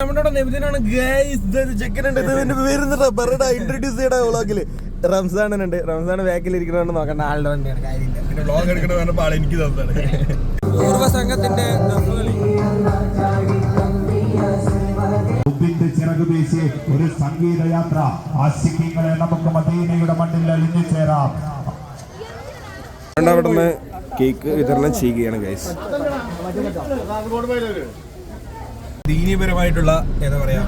നമ്മുടെ ചെക്കനുണ്ട് ഇതിന്റെ പറയടാ ഇൻട്രൊഡ്യൂസ് ചെയ്യടാ വ്ളോഗിൽ റംസാനുണ്ട് റംസാൻ ബാക്കിൽ നോക്കണ്ട ആളുടെ വണ്ടിയാണ് കാര്യമില്ല പിന്നെ വ്ളോഗ് എനിക്ക് തന്നാണ് പൂർവ സംഘത്തിന്റെ ഒരു സംഗീത യാത്ര ആശിക്കങ്ങളെ നമുക്ക് മദീനയുടെ മണ്ണിൽ അലിഞ്ഞു ചേരാം അവിടുന്ന് കേക്ക് വിതരണം ചെയ്യുകയാണ് ഗൈസ് ദീനീപരമായിട്ടുള്ള എന്താ പറയാ?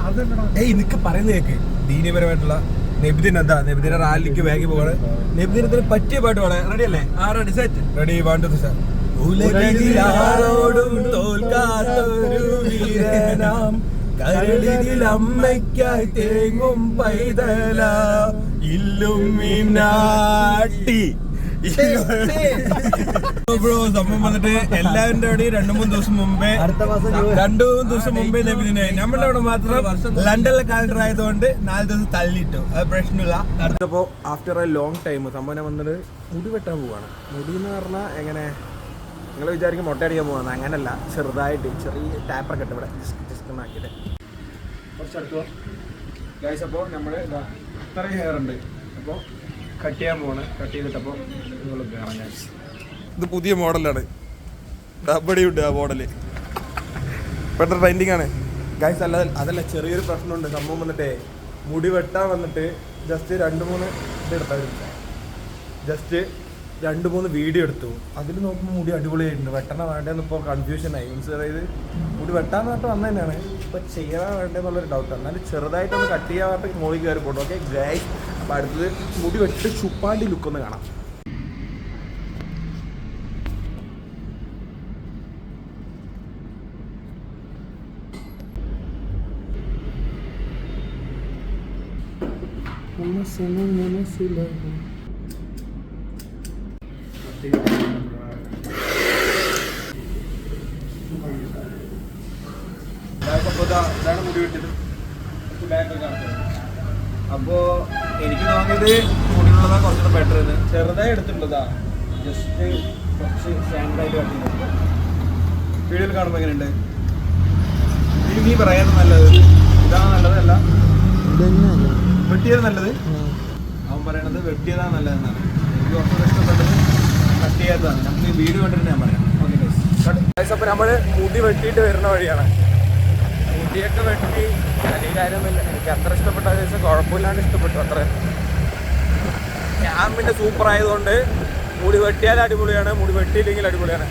ഏയ് നിക്ക് പറയുന്ന കേക്ക്. ദീനീപരമായിട്ടുള്ള നബിദിൻ എന്താ? നബിദിന റാലിക്ക് ബാഗി പോവാണ് നബിദിനത്തിന് പറ്റിയ പാട്ട് പാടാൻ. റെഡി അല്ലേ? ആ ready set ready one two ഉലകിലാരോടും തോൽക്കാത്തൊരു വീരനാം. കരളിൽ അമ്മയ്ക്കായി തേങ്ങും പൈതല. ഇല്ലും നാട്ടി. ബ്രോ സംഭവം വന്നിട്ട് എല്ലാവരുടെ അവിടെ രണ്ടു മൂന്ന് ദിവസം മുമ്പേ രണ്ടു മൂന്ന് ദിവസം മുമ്പേ ലഭിച്ചിനെ നമ്മളുടെ അവിടെ മാത്രം ലണ്ടനിലെ കാലണ്ടർ ആയതുകൊണ്ട് നാല് ദിവസം തള്ളിയിട്ടു. അത് പ്രശ്നമില്ല. അടുത്തപ്പോ ആഫ്റ്റർ എ ലോങ് ടൈം സംഭവം ഞാൻ വന്നിട്ട് മുടി വെട്ടാൻ പോവാണ്. മുടി എന്ന് പറഞ്ഞാൽ എങ്ങനെ? നിങ്ങൾ വിചാരിക്കും മുട്ട അടിക്കാൻ പോവാന്ന്. അങ്ങനല്ല. ചെറുതായിട്ട് ചെറിയ ടാപ്പറൊക്കെ ഇട്ട് ഇവിടെ ജസ്റ്റ് ഒന്ന് ആക്കിയിട്ട്. കുറച്ചടുത്തോ ഗൈസ് അപ്പോൾ നമ്മൾ ഇത്രയും ഹെയർ ഉണ്ട്. അപ്പോൾ കട്ട് ചെയ്യാൻ പോവാണ്. കട്ട് ചെയ്തിട്ടപ്പോൾ നിങ്ങൾ കയറാം ഗൈസ് ഇത് പുതിയ മോഡലാണ്. ഡബടിയുണ്ട് ആ മോഡൽ. പെട്ടെന്ന് ട്രെൻഡിങ് ആണ്. ഗൈസ് അല്ല അതല്ല ചെറിയൊരു പ്രശ്നമുണ്ട്. സംഭവം വന്നിട്ടേ മുടി വെട്ടാൻ വന്നിട്ട് ജസ്റ്റ് രണ്ട് മൂന്ന് ഇത് എടുത്താൽ ജസ്റ്റ് രണ്ട് മൂന്ന് വീഡിയോ എടുത്തു. അതിൽ നോക്കുമ്പോൾ മുടി അടിപൊളിയായിട്ടുണ്ട്. വെട്ടണ വേണ്ടതെന്ന് ഇപ്പോൾ കൺഫ്യൂഷൻ ആയി. മീൻസ് അതായത് മുടി വെട്ടാൻ പറഞ്ഞിട്ട് വന്നത് തന്നെയാണ് ഇപ്പോൾ ചെയ്യാൻ വേണ്ടതെന്നുള്ളൊരു ഡൗട്ട് എന്നാലും ചെറുതായിട്ടൊന്ന് കട്ട് ചെയ്യാൻ പറഞ്ഞിട്ട് മുകളിൽ കയറി പോകണം. ഓക്കെ ഗൈസ് അപ്പോൾ അടുത്തത് മുടി വെട്ടി ചുപ്പാണ്ടി ലുക്ക് ഒന്ന് കാണാം ഇതാണ് മുടി വെട്ടിയത്. അപ്പോ എനിക്ക് തോന്നിയത് മുടിയുള്ളതാ കുറച്ചുകൂടെ ബെറ്റർ ആണ് ചെറുതായി എടുത്തിട്ടുള്ളതാ. ജസ്റ്റ് കുറച്ച് സ്റ്റാൻഡായിട്ട് കട്ടിട്ടുണ്ട് വീഡിയോയിൽ കാണുമ്പോൾ എങ്ങനെയുണ്ട്? നീ പറയാൻ നല്ലത്. ഇതാ നല്ലതല്ല. വെട്ടിയത് നല്ലത്. അവൻ പറയണത് വെട്ടിയതാ നല്ലതെന്നാണ്. എനിക്ക് കുറച്ചുകൂടെ നമുക്ക് ഈ വീട് കണ്ടിട്ട് ഞാൻ പറയാം. ഓക്കെ അപ്പോൾ നമ്മൾ മുടി വെട്ടിയിട്ട് വരുന്ന വഴിയാണ്. മുടിയൊക്കെ വെട്ടി വലിയ കാര്യമൊന്നുമില്ല. എനിക്ക് അത്ര ഇഷ്ടപ്പെട്ട ദിവസം കുഴപ്പമില്ലാണ്ട് ഇഷ്ടപ്പെട്ടു അത്ര. ഞാൻ പിന്നെ സൂപ്പർ ആയതുകൊണ്ട് മുടി വെട്ടിയാൽ അടിപൊളിയാണ്. മുടി വെട്ടിയില്ലെങ്കിൽ അടിപൊളിയാണ്.